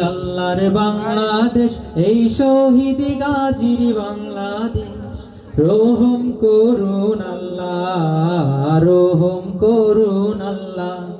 আল্লাহর বাংলাদেশ এই শহীদ গাজীর বাংলাদেশ। রোহম করুন আল্লাহ রোহম করুন আল্লাহ।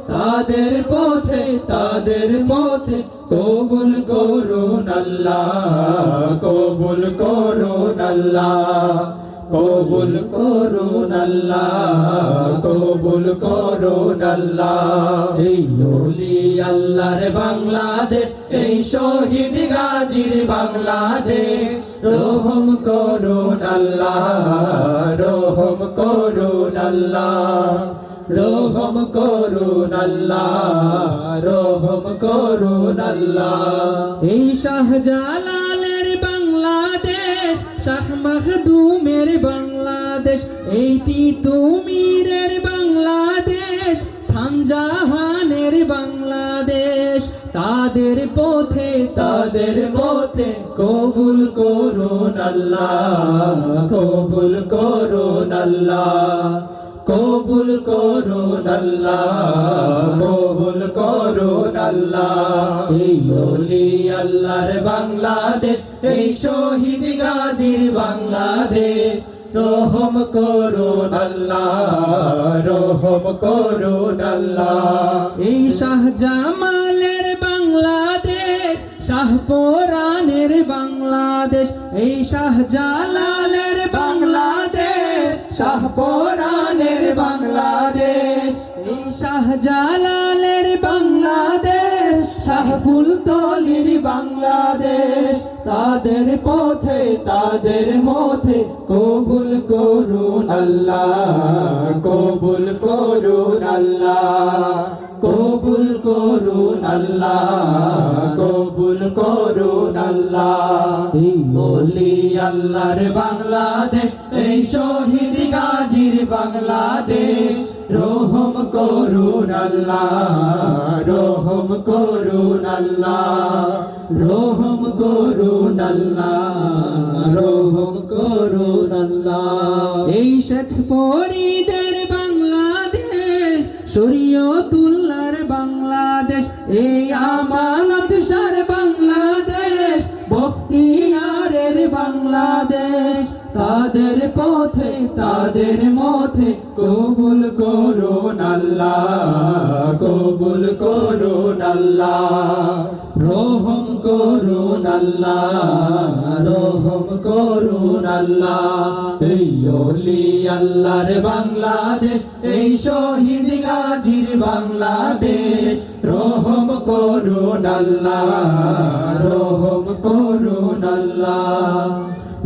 তাদের পথে তাদের পথে কবুল করুন আল্লাহ কবুল করুন আল্লাহ কবুল করুন আল্লাহ কবুল করুন আল্লাহ এই ওলি আল্লাহর বাংলাদেশ, এই শহীদ গাজীর বাংলাদেশ, রোহম করুন আল্লাহ রোহম করুন আল্লাহ রোহম করুন আল্লাহ রোহম করুন আল্লাহ। এই শাহজালালের বাংলাদেশ শাহ মাহদুমের বাংলাদেশ এই তিতুমিরের বাংলাদেশ খানজাহানের বাংলাদেশ। তাদের পথে তাদের পথে কবুল করুন আল্লাহ কবুল করুন আল্লাহ। কবুল করুন আল্লাহ, কবুল করুন আল্লাহ। এই ওলি আল্লাহর বাংলাদেশ, এই শহীদ গাজীর বাংলাদেশ। রহম করুন আল্লাহ, রহম করো আল্লাহ। এই শাহজামালের বাংলাদেশ, শাহপরানের বাংলাদেশ। এই শাহজালালের শাহপরানের বাংলাদেশ। শাহজালালের বাংলাদেশ শাহফুল তলির বাংলাদেশ। তাদের পথে, তাদের মধ্যে কবুল করুন আল্লাহ, কবুল করুন আল্লাহ, কবুল করুন আল্লাহ। করুন আল্লাহ। বলি আল্লাহর বাংলাদেশ এই শহীদ গাজীর বাংলাদেশ। রোহম করুন আল্লাহ রোহম করুন আল্লাহ রোহম করুন আল্লাহ রোহম করুন আল্লাহ। এই শেখ ফরিদের বাংলাদেশ শরীয়তুল্লাহর বাংলাদেশ এই আমানত বাংলাদেশ, তাদের পথে, তাদের মথে কবুল করুন আল্লাহ কবুল করুন আল্লাহ রহম করুন আল্লাহ রহম করুন আল্লাহ এই অলি আল্লাহর বাংলাদেশ, এই শহীদ গাজীর বাংলাদেশ। রোহম করুন আল্লাহ রহম করুন আল্লাহ